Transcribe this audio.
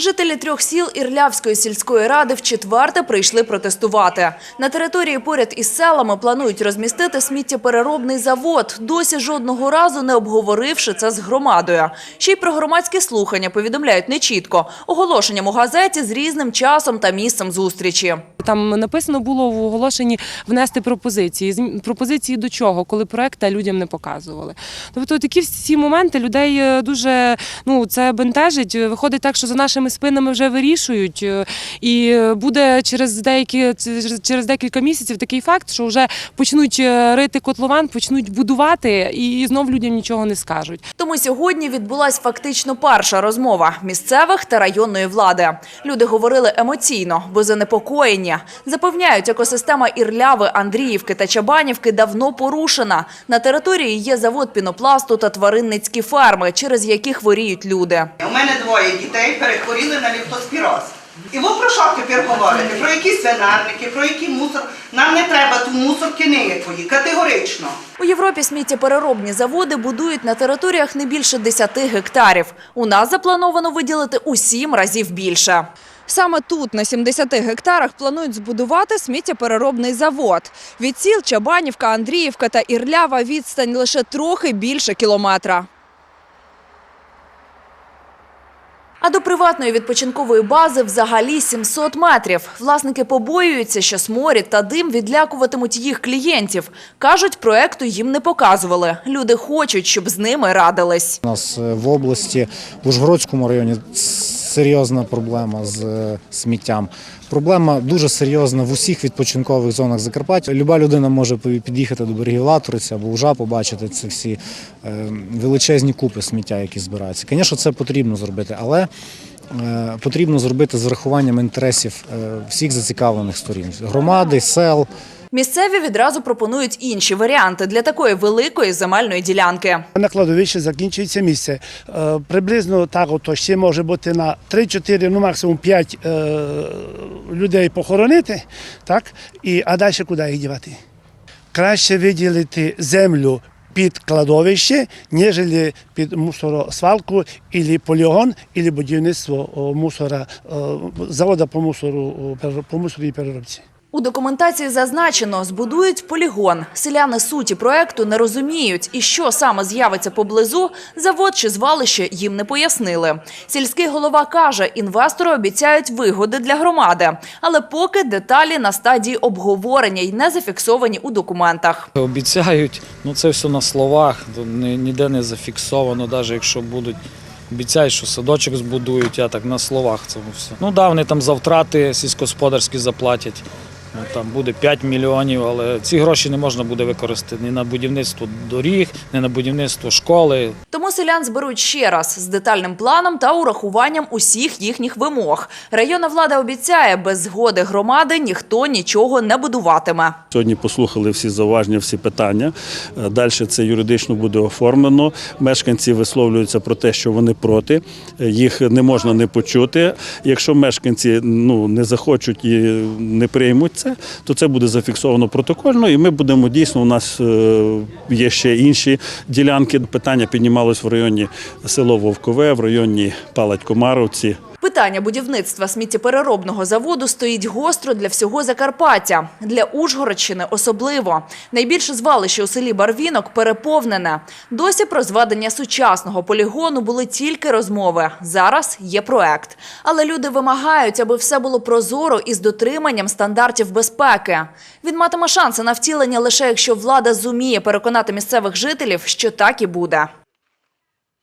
Жителі трьох сіл Ірлявської сільської ради вчетверте прийшли протестувати. На території поряд із селами планують розмістити сміттєпереробний завод, досі жодного разу не обговоривши це з громадою. Ще й про громадські слухання повідомляють нечітко, оголошенням у газеті з різним часом та місцем зустрічі. Там написано було в оголошенні внести пропозиції. Пропозиції до чого, коли проекти людям не показували. Тобто такі всі моменти людей е, дуже ну це бентежить. Виходить так, що за нашими спинами вже вирішують, е, і буде через деякі через- через декілька місяців такий факт, що вже почнуть е, рити котлован, почнуть будувати, і знов людям нічого не скажуть. Тому сьогодні відбулась фактично перша розмова місцевих та районної влади. Люди говорили емоційно, бо занепокоєння. Запевняють, екосистема Ірляви, Андріївки та Чабанівки давно порушена. На території є завод пінопласту та тваринницькі ферми, через які хворіють люди. У мене двоє дітей перехворіли на ліфтоспіроз. І ви про що тепер говорите? Про які свинарники, про який мусор? Нам не треба ту мусорки ніякої, категорично. У Європі сміттєпереробні заводи будують на територіях не більше 10 гектарів. У нас заплановано виділити у 7 разів більше. Саме тут, на 70 гектарах, планують збудувати сміттєпереробний завод. Від сіл Чабанівка, Андріївка та Ірлява відстань лише трохи більше кілометра. А до приватної відпочинкової бази взагалі 700 метрів. Власники побоюються, що сморід та дим відлякуватимуть їх клієнтів. Кажуть, проекту їм не показували. Люди хочуть, щоб з ними радились. У нас е, в області, в Ужгородському районі серйозна проблема з е, сміттям. Проблема дуже серйозна в усіх відпочинкових зонах Закарпаття. Люба людина може під'їхати до берегів Латуриці або Ужа, побачити ці всі е, величезні купи сміття, які збираються. Звісно, це потрібно зробити, але е, потрібно зробити з врахуванням інтересів всіх зацікавлених сторін громади, сел. Місцеві відразу пропонують інші варіанти для такої великої земельної ділянки. На кладовищі закінчується місце. Е, Приблизно так, ото ще може бути на 3-4, ну максимум 5 е, людей похоронити, так? І, а далі куди їх дівати? Краще виділити землю під кладовище, ніж під мусоросвалку, або полігон, або будівництво мусора, е, завода по мусору, по мусору і переробці. У документації зазначено, збудують полігон. Селяни суті проекту не розуміють, і що саме з'явиться поблизу, завод чи звалище їм не пояснили. Сільський голова каже, інвестори обіцяють вигоди для громади, але поки деталі на стадії обговорення й не зафіксовані у документах. Обіцяють, ну це все на словах, ніде не зафіксовано, навіть якщо будуть. Обіцяють, що садочок збудують, а так на словах це все. Ну да, вони там за втрати сільськогосподарські заплатять. Ну, Там буде 5 мільйонів, але ці гроші не можна буде використати ні на будівництво доріг, ні на будівництво школи. Тому селян зберуть ще раз з детальним планом та урахуванням усіх їхніх вимог. Районна влада обіцяє, без згоди громади ніхто нічого не будуватиме. Сьогодні послухали всі зауваження, всі питання. Далі це юридично буде оформлено. Мешканці висловлюються про те, що вони проти. Їх не можна не почути. Якщо мешканці ну не захочуть і не приймуть це, то це буде зафіксовано протокольно, і ми будемо дійсно. У нас е, є ще інші ділянки. Питання піднімалось в районі село Вовкове, в районі Палать-Комаровці. Питання будівництва сміттєпереробного заводу стоїть гостро для всього Закарпаття. Для Ужгородщини особливо. Найбільше звалище у селі Барвінок переповнене. Досі про зведення сучасного полігону були тільки розмови. Зараз є проект. Але люди вимагають, аби все було прозоро і з дотриманням стандартів безпеки. Він матиме шанси на втілення лише якщо влада зуміє переконати місцевих жителів, що так і буде.